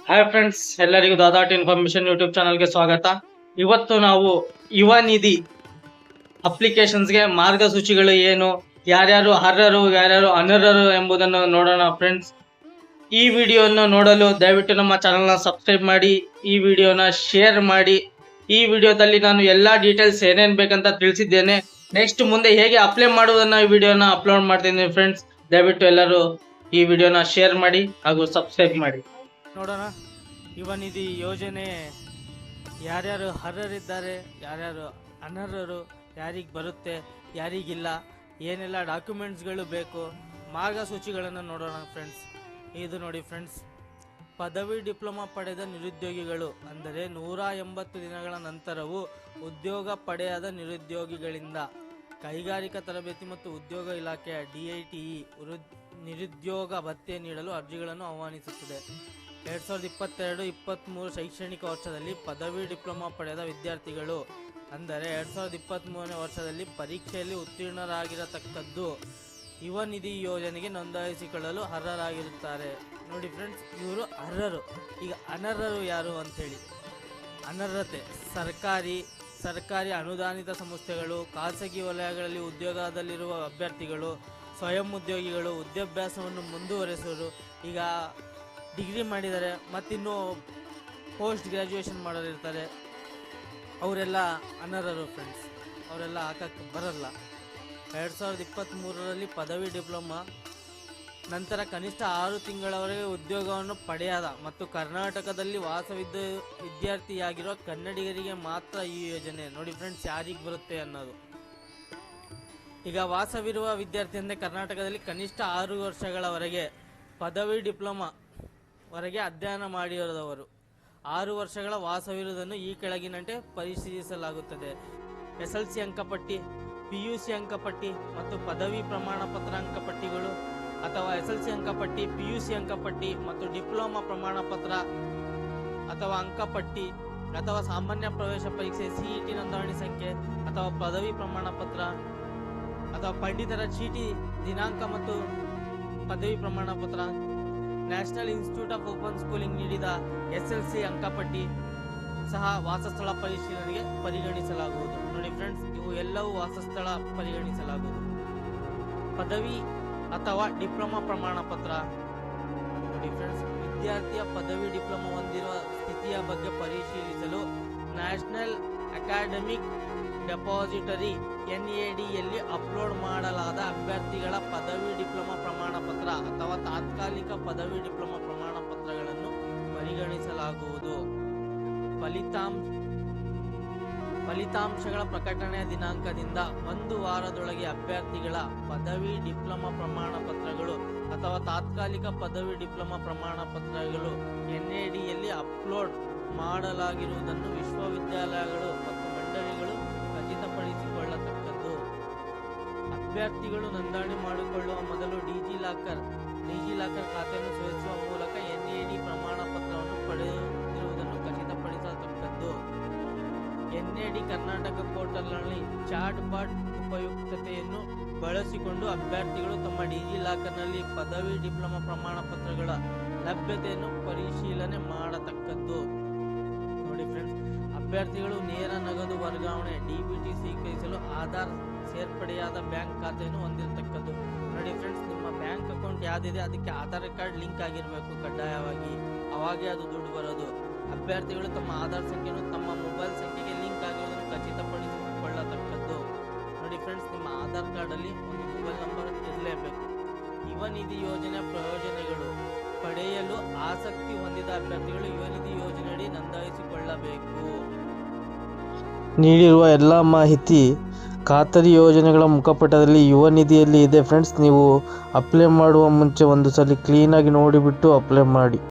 Hi friends ಎಲ್ಲರಿಗೂ ದಾದಾಟ್ information YouTube ಚಾನಲ್ಗೆ ಸ್ವಾಗತ. ಇವತ್ತು ನಾವು ಯುವ ನಿಧಿ ಅಪ್ಲಿಕೇಶನ್ಸ್ಗೆ ಮಾರ್ಗಸೂಚಿಗಳು ಏನು, ಯಾರ್ಯಾರು ಅರ್ಹರು, ಯಾರ್ಯಾರು ಅನರ್ಹರು ಎಂಬುದನ್ನು ನೋಡೋಣ ಫ್ರೆಂಡ್ಸ್ ಈ ವಿಡಿಯೋನ ನೋಡಲು ದಯವಿಟ್ಟು ನಮ್ಮ ಚಾನಲ್ನ ಸಬ್ಸ್ಕ್ರೈಬ್ ಮಾಡಿ, ಈ ವಿಡಿಯೋನ ಶೇರ್ ಮಾಡಿ. ಈ ವಿಡಿಯೋದಲ್ಲಿ ನಾನು ಎಲ್ಲ ಡೀಟೇಲ್ಸ್ ಏನೇನು ಬೇಕಂತ ತಿಳಿಸಿದ್ದೇನೆ. ನೆಕ್ಸ್ಟ್ ಮುಂದೆ ಹೇಗೆ ಅಪ್ಲೈ ಮಾಡುವುದನ್ನು ಈ ವಿಡಿಯೋನ ಅಪ್ಲೋಡ್ ಮಾಡ್ತೀನಿ ಫ್ರೆಂಡ್ಸ್ ದಯವಿಟ್ಟು ಎಲ್ಲರೂ ಈ ವಿಡಿಯೋನ ಶೇರ್ ಮಾಡಿ ಹಾಗೂ ಸಬ್ಸ್ಕ್ರೈಬ್ ಮಾಡಿ. ನೋಡೋಣ. ನಿಧಿ ಯೋಜನೆ ಯಾರ್ಯಾರು ಅರ್ಹರಿದ್ದಾರೆ, ಯಾರ್ಯಾರು ಅನರ್ಹರು, ಯಾರಿಗೆ ಬರುತ್ತೆ, ಯಾರಿಗಿಲ್ಲ, ಏನೆಲ್ಲ ಡಾಕ್ಯುಮೆಂಟ್ಸ್ಗಳು ಬೇಕು, ಮಾರ್ಗಸೂಚಿಗಳನ್ನು ನೋಡೋಣ ಫ್ರೆಂಡ್ಸ್ ಇದು ನೋಡಿ ಫ್ರೆಂಡ್ಸ್ ಪದವಿ ಡಿಪ್ಲೊಮಾ ಪಡೆದ ನಿರುದ್ಯೋಗಿಗಳು ಅಂದರೆ ನೂರ ಎಂಬತ್ತು ದಿನಗಳ ನಂತರವೂ ಉದ್ಯೋಗ ಪಡೆಯದ ನಿರುದ್ಯೋಗಿಗಳಿಂದ ಕೈಗಾರಿಕಾ ತರಬೇತಿ ಮತ್ತು ಉದ್ಯೋಗ ಇಲಾಖೆಯ ಡಿಐಟಿಇ ನಿರುದ್ಯೋಗ ಭತ್ಯೆ ನೀಡಲು ಅರ್ಜಿಗಳನ್ನು ಆಹ್ವಾನಿಸುತ್ತದೆ. ಎರಡ್ ಸಾವಿರದ ಇಪ್ಪತ್ತೆರಡು ಇಪ್ಪತ್ತ್ಮೂರು ಶೈಕ್ಷಣಿಕ ವರ್ಷದಲ್ಲಿ ಪದವಿ ಡಿಪ್ಲೊಮಾ ಪಡೆದ ವಿದ್ಯಾರ್ಥಿಗಳು ಅಂದರೆ ಎರಡ್ ಸಾವಿರದ ಇಪ್ಪತ್ತ್ಮೂರನೇ ವರ್ಷದಲ್ಲಿ ಪರೀಕ್ಷೆಯಲ್ಲಿ ಉತ್ತೀರ್ಣರಾಗಿರತಕ್ಕದ್ದು ಯುವ ನಿಧಿ ಯೋಜನೆಗೆ ನೋಂದಾಯಿಸಿಕೊಳ್ಳಲು ಅರ್ಹರಾಗಿರುತ್ತಾರೆ. ನೋಡಿ ಫ್ರೆಂಡ್ಸ್ ಇವರು ಅರ್ಹರು. ಈಗ ಅನರ್ಹರು ಯಾರು ಅಂಥೇಳಿ. ಅನರ್ಹತೆ, ಸರ್ಕಾರಿ ಸರ್ಕಾರಿ ಅನುದಾನಿತ ಸಂಸ್ಥೆಗಳು, ಖಾಸಗಿ ವಲಯಗಳಲ್ಲಿ ಉದ್ಯೋಗದಲ್ಲಿರುವ ಅಭ್ಯರ್ಥಿಗಳು, ಸ್ವಯಂ ಉದ್ಯೋಗಿಗಳು, ವಿದ್ಯಾಭ್ಯಾಸವನ್ನು ಮುಂದುವರೆಸುವರು ಈಗ ಡಿಗ್ರಿ ಮಾಡಿದ್ದಾರೆ, ಮತ್ತಿನ್ನೂ ಪೋಸ್ಟ್ ಗ್ರ್ಯಾಜುಯೇಷನ್ ಮಾಡೋರಿರ್ತಾರೆ ಅವರೆಲ್ಲ ಅನರ್ಹರು ಫ್ರೆಂಡ್ಸ್ ಅವರೆಲ್ಲ ಹಾಕಕ್ಕೆ ಬರಲ್ಲ. ಎರಡು ಸಾವಿರದ ಇಪ್ಪತ್ತ್ಮೂರರಲ್ಲಿ ಪದವಿ ಡಿಪ್ಲೊಮಾ, ನಂತರ ಕನಿಷ್ಠ ಆರು ತಿಂಗಳವರೆಗೆ ಉದ್ಯೋಗವನ್ನು ಪಡೆಯದ ಮತ್ತು ಕರ್ನಾಟಕದಲ್ಲಿ ವಾಸವಿದ್ದ ವಿದ್ಯಾರ್ಥಿಯಾಗಿರೋ ಕನ್ನಡಿಗರಿಗೆ ಮಾತ್ರ ಈ ಯೋಜನೆ. ನೋಡಿ ಫ್ರೆಂಡ್ಸ್ ಯಾರಿಗೆ ಬರುತ್ತೆ ಅನ್ನೋದು. ಈಗ ವಾಸವಿರುವ ವಿದ್ಯಾರ್ಥಿ ಅಂದರೆ ಕರ್ನಾಟಕದಲ್ಲಿ ಕನಿಷ್ಠ ಆರು ವರ್ಷಗಳವರೆಗೆ ಪದವಿ ಡಿಪ್ಲೊಮಾ ವರೆಗೆ ಅಧ್ಯಯನ ಮಾಡಿರದವರು. ಆರು ವರ್ಷಗಳ ವಾಸವಿರುವುದನ್ನು ಈ ಕೆಳಗಿನಂತೆ ಪರಿಶೀಲಿಸಲಾಗುತ್ತದೆ. ಎಸ್ ಎಲ್ ಸಿ ಅಂಕಪಟ್ಟಿ, ಪಿ ಯು ಸಿ ಅಂಕಪಟ್ಟಿ ಮತ್ತು ಪದವಿ ಪ್ರಮಾಣ ಪತ್ರ ಅಂಕಪಟ್ಟಿಗಳು ಅಥವಾ ಎಸ್ ಎಲ್ ಸಿ ಅಂಕಪಟ್ಟಿ, ಪಿ ಯು ಸಿ ಅಂಕಪಟ್ಟಿ ಮತ್ತು ಡಿಪ್ಲೊಮಾ ಪ್ರಮಾಣ ಪತ್ರ ಅಥವಾ ಅಂಕಪಟ್ಟಿ ಅಥವಾ ಸಾಮಾನ್ಯ ಪ್ರವೇಶ ಪರೀಕ್ಷೆ ಸಿಇಟಿ ನೋಂದಣಿ ಸಂಖ್ಯೆ ಅಥವಾ ಪದವಿ ಪ್ರಮಾಣ ಪತ್ರ ಅಥವಾ ಪಂಡಿತರ ಚೀಟಿ ದಿನಾಂಕ ಮತ್ತು ಪದವಿ ಪ್ರಮಾಣ ಪತ್ರ national institute of open schooling ನೀಡಿದ ಎಸ್ ಎಲ್ ಸಿ ಅಂಕಪಟ್ಟಿ ಸಹ ವಾಸಸ್ಥಳ ಪರಿಶೀಲನೆಗೆ ಪರಿಗಣಿಸಲಾಗುವುದು. ನೋಡಿ ಫ್ರೆಂಡ್ಸ್ ಇವು ಎಲ್ಲವೂ ವಾಸಸ್ಥಳ ಪರಿಗಣಿಸಲಾಗುವುದು. ಪದವಿ ಅಥವಾ ಡಿಪ್ಲೊಮಾ ಪ್ರಮಾಣ ಪತ್ರ. ನೋಡಿ ಫ್ರೆಂಡ್ಸ್ ವಿದ್ಯಾರ್ಥಿಯ ಪದವಿ ಡಿಪ್ಲೊಮಾ ಹೊಂದಿರುವ ಸ್ಥಿತಿಯ ಬಗ್ಗೆ ಪರಿಶೀಲಿಸಲು ನ್ಯಾಷನಲ್ ಅಕಾಡೆಮಿಕ್ ಡೆಪಾಸಿಟರಿ ಎನ್ಎಡಿಯಲ್ಲಿ ಅಪ್ಲೋಡ್ ಮಾಡಲಾದ ಅಭ್ಯರ್ಥಿಗಳ ಪದವಿ ಡಿಪ್ಲೊಮಾ ಪ್ರಮಾಣ ಪತ್ರ ಅಥವಾ ತಾತ್ಕಾಲಿಕ ಪದವಿ ಡಿಪ್ಲೊಮಾ ಪ್ರಮಾಣ ಪತ್ರಗಳನ್ನು ಪರಿಗಣಿಸಲಾಗುವುದು. ಫಲಿತಾಂಶ, ಫಲಿತಾಂಶಗಳ ಪ್ರಕಟಣೆಯ ದಿನಾಂಕದಿಂದ ಒಂದು ವಾರದೊಳಗೆ ಅಭ್ಯರ್ಥಿಗಳ ಪದವಿ ಡಿಪ್ಲೊಮಾ ಪ್ರಮಾಣ ಪತ್ರಗಳು ಅಥವಾ ತಾತ್ಕಾಲಿಕ ಪದವಿ ಡಿಪ್ಲೊಮಾ ಪ್ರಮಾಣ ಪತ್ರಗಳು ಎನ್ಎಡಿಯಲ್ಲಿ ಅಪ್ಲೋಡ್ ಮಾಡಲಾಗಿರುವುದನ್ನು ವಿಶ್ವವಿದ್ಯಾಲಯಗಳು ಮತ್ತು ಮಂಡಳಿಗಳು ಖಚಿತಪಡಿಸಿಕೊಳ್ಳತಕ್ಕದ್ದು. ಅಭ್ಯರ್ಥಿಗಳು ನೋಂದಣಿ ಮಾಡಿಕೊಳ್ಳುವ ಮೊದಲು ಡಿಜಿ ಲಾಕರ್ ಡಿಜಿ ಲಾಕರ್ ಖಾತೆಯನ್ನು ಸೇರಿಸುವ ಮೂಲಕ ಎನ್ಎಡಿ ಪ್ರಮಾಣ ಪತ್ರವನ್ನು ಪಡೆಯುತ್ತಿರುವುದನ್ನು ಖಚಿತಪಡಿಸತಕ್ಕದ್ದು. ಎನ್ಎಡಿ ಕರ್ನಾಟಕ ಪೋರ್ಟಲ್ನಲ್ಲಿ ಚಾಟ್ ಬಾಟ್ ಉಪಯುಕ್ತತೆಯನ್ನು ಬಳಸಿಕೊಂಡು ಅಭ್ಯರ್ಥಿಗಳು ತಮ್ಮ ಡಿಜಿ ಲಾಕರ್ನಲ್ಲಿ ಪದವಿ, ಡಿಪ್ಲೊಮಾ ಪ್ರಮಾಣ ಪತ್ರಗಳ ಲಭ್ಯತೆಯನ್ನು ಪರಿಶೀಲನೆ ಮಾಡತಕ್ಕದ್ದು. ಅಭ್ಯರ್ಥಿಗಳು ನೇರ ನಗದು ವರ್ಗಾವಣೆ ಡಿಬಿಟಿ ಸ್ವೀಕರಿಸಲು ಆಧಾರ್ ಸೇರ್ಪಡೆಯಾದ ಬ್ಯಾಂಕ್ ಖಾತೆಯನ್ನು ಹೊಂದಿರತಕ್ಕದ್ದು. ನೋಡಿ ಫ್ರೆಂಡ್ಸ್ ನಿಮ್ಮ ಬ್ಯಾಂಕ್ ಅಕೌಂಟ್ ಯಾವುದಿದೆ, ಅದಕ್ಕೆ ಆಧಾರ್ ಕಾರ್ಡ್ ಲಿಂಕ್ ಆಗಿರಬೇಕು ಕಡ್ಡಾಯವಾಗಿ. ಅವಾಗೇ ಅದು ದುಡ್ಡು ಬರೋದು. ಅಭ್ಯರ್ಥಿಗಳು ತಮ್ಮ ಆಧಾರ್ ಸಂಖ್ಯೆಯನ್ನು ತಮ್ಮ ಮೊಬೈಲ್ ಸಂಖ್ಯೆಗೆ ಲಿಂಕ್ ಆಗಿರುವುದನ್ನು ಖಚಿತಪಡಿಸಿಕೊಳ್ಳತಕ್ಕದ್ದು. ನೋಡಿ ಫ್ರೆಂಡ್ಸ್ ನಿಮ್ಮ ಆಧಾರ್ ಕಾರ್ಡಲ್ಲಿ ಒಂದು ಮೊಬೈಲ್ ನಂಬರ್ ಇರಲೇಬೇಕು. ಯುವ ನಿಧಿ ಯೋಜನೆ ಪ್ರಯೋಜನಗಳು. ಆಸಕ್ತಿ ಹೊಂದಿದ ಅಭ್ಯರ್ಥಿಗಳು ಯುವನಿಧಿ ಯೋಜನೆಯಡಿ ನೋಂದಾಯಿಸಿಕೊಳ್ಳಬೇಕು. ನೀಡಿರುವ ಎಲ್ಲ ಮಾಹಿತಿ ಖಾತರಿ ಯೋಜನೆಗಳ ಮುಖಪಟದಲ್ಲಿ ಯುವ ನಿಧಿಯಲ್ಲಿ ಇದೆ ಫ್ರೆಂಡ್ಸ್. ನೀವು ಅಪ್ಲೈ ಮಾಡುವ ಮುಂಚೆ ಒಂದು ಸಲ ಕ್ಲೀನಾಗಿ ನೋಡಿಬಿಟ್ಟು ಅಪ್ಲೈ ಮಾಡಿ.